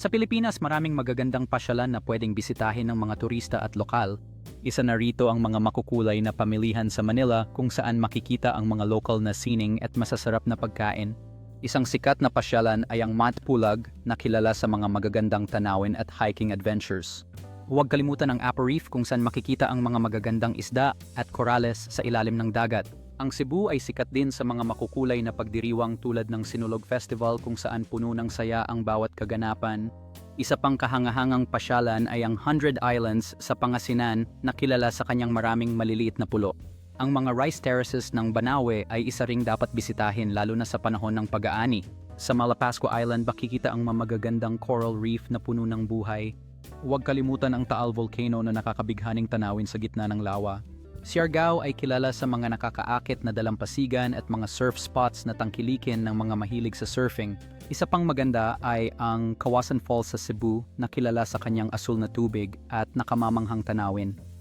Sa Pilipinas, maraming magagandang pasyalan na pwedeng bisitahin ng mga turista at lokal. Isa na rito ang mga makukulay na pamilihan sa Manila kung saan makikita ang mga local na sining at masasarap na pagkain. Isang sikat na pasyalan ay ang Mount Pulag na kilala sa mga magagandang tanawin at hiking adventures. Huwag kalimutan ang Apo Reef kung saan makikita ang mga magagandang isda at korales sa ilalim ng dagat. Ang Cebu ay sikat din sa mga makukulay na pagdiriwang tulad ng Sinulog Festival kung saan puno ng saya ang bawat kaganapan. Isa pang kahangahangang pasyalan ay ang Hundred Islands sa Pangasinan na kilala sa kanyang maraming maliliit na pulo. Ang mga rice terraces ng Banawe ay isa ring dapat bisitahin lalo na sa panahon ng pag-aani. Sa Malapascua Island makikita ang mamagagandang coral reef na puno ng buhay. Huwag kalimutan ang Taal Volcano na nakakabighaning tanawin sa gitna ng lawa. Siargao ay kilala sa mga nakakaakit na dalampasigan at mga surf spots na tangkilikin ng mga mahilig sa surfing. Isa pang maganda ay ang Kawasan Falls sa Cebu na kilala sa kanyang asul na tubig at nakamamanghang tanawin.